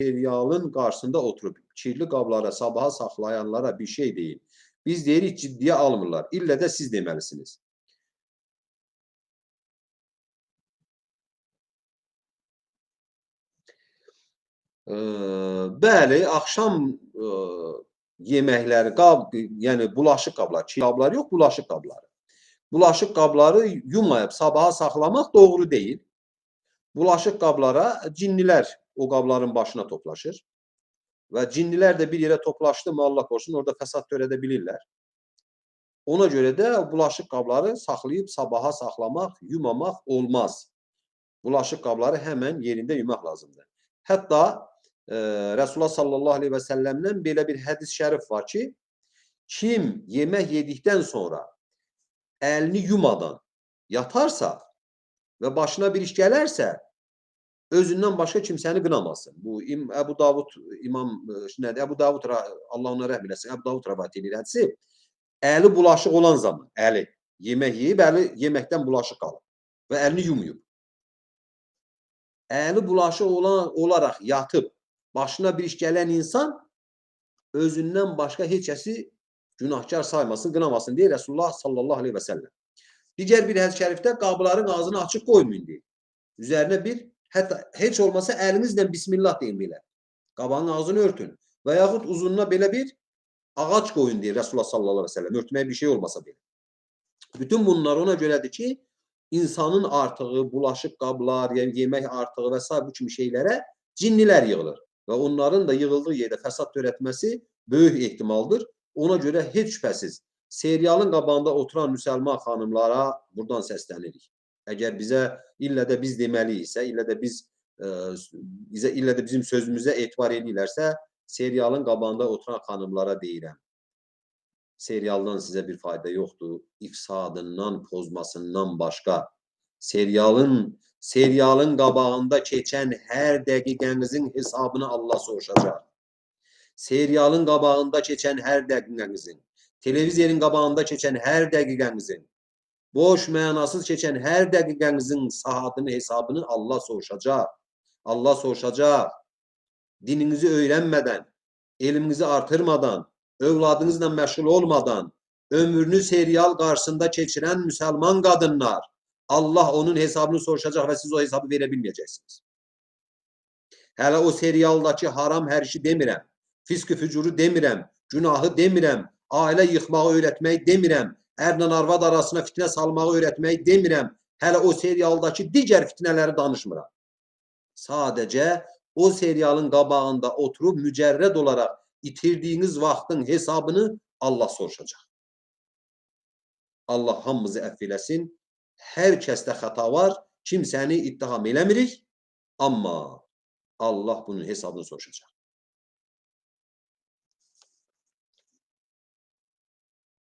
serialın qarşısında oturub kirli qablara sabaha saxlayanlara bir şey deyin. Biz deyirik ciddiyə almırlar. İllə də siz deməlisiniz. Ee, bəli, axşam e, yeməkləri, qab, yəni bulaşıq qabları, çiy qablar yox, bulaşıq qabları. Bulaşıq qabları yumayıb sabaha saxlamaq doğru deyil. Bulaşıq qablara cinnilər o qabların başına toplaşır. Və cinnilər də bir yerə toplaşdı mı Allah korusun orada fəsad törədə bilirlər. Ona görə də bulaşıq qabları saxlayıb sabaha saxlamaq, yumamaq olmaz. Bulaşıq qabları həmən yerində yumaq lazımdır. Hətta e, Resulullah sallallahu aleyhi və səlləmdən belə bir hədis şərif var ki, kim yemək yedikdən sonra əlini yumadan yatarsa və başına bir iş gələrsə, özündən başqa kimsəni qınamasın. Bu Əbu Davud İmam e, nədir? Əbu Davud Allah ona rəhm eləsin. Əbu Davud rivayet edir hədisi. Əli bulaşıq olan zaman, əli yemək yeyib, əli yeməkdən bulaşıq qalıb və əlini yumuyub. Əli bulaşıq olan olaraq yatıb başına bir iş gələn insan özündən başqa heç kəsi günahkar saymasın, qınamasın deyə Resulullah sallallahu aleyhi və səlləm. Digər bir hədis şərifdə qabların ağzını açıq qoymayın deyir. Üzərinə bir hətta heç olmasa əlinizlə bismillah deyin belə. Qabağın ağzını örtün və yaxud uzununa belə bir ağac qoyun deyir Resulullah sallallahu aleyhi və səlləm. Örtməyə bir şey olmasa belə. Bütün bunlar ona görədir ki, insanın artığı, bulaşıq qablar, yəni yemək artığı və s. bu kimi şeylərə cinnilər yığılır və onların da yığıldığı yerdə fəsad törətməsi böyük ehtimaldır. Ona görə heç şübhəsiz serialın qabağında oturan müsəlman xanımlara buradan səslənirik. Əgər bizə illə də biz deməliyiksə, illə də biz e, bizə illə də bizim sözümüzə etibar edirlərsə, serialın qabağında oturan xanımlara deyirəm. Serialdan sizə bir fayda yoxdur. İfsadından, pozmasından başqa. Serialın serialın qabağında keçən hər dəqiqənizin hesabını Allah soruşacaq. Serialın qabağında keçən hər dəqiqənizin, televizorun qabağında keçən hər dəqiqənizin, boş mənasız keçən hər dəqiqənizin saatını, hesabını Allah soruşacaq. Allah soruşacaq. Dininizi öyrənmədən, elminizi artırmadan, övladınızla məşğul olmadan, ömrünü serial qarşısında keçirən müsəlman qadınlar, Allah onun hesabını soruşacaq və siz o hesabı verə bilməyəcəksiniz. O serialdakı haram hər işi demirəm, fisk fücuru demirəm, günahı demirəm, ailə yıxmağı öyrətmək demirəm, ərlə arvad arasına fitnə salmağı öyrətmək demirəm. Hələ o serialdakı digər fitnələri danışmıram. Sadəcə o serialın qabağında oturub mücərrəd olaraq itirdiyiniz vaxtın hesabını Allah soruşacaq. Allah hamımızı əfv eləsin. Hər kəsdə xəta var. Kimsəni ittiham eləmirik. Amma Allah bunun hesabını soruşacaq.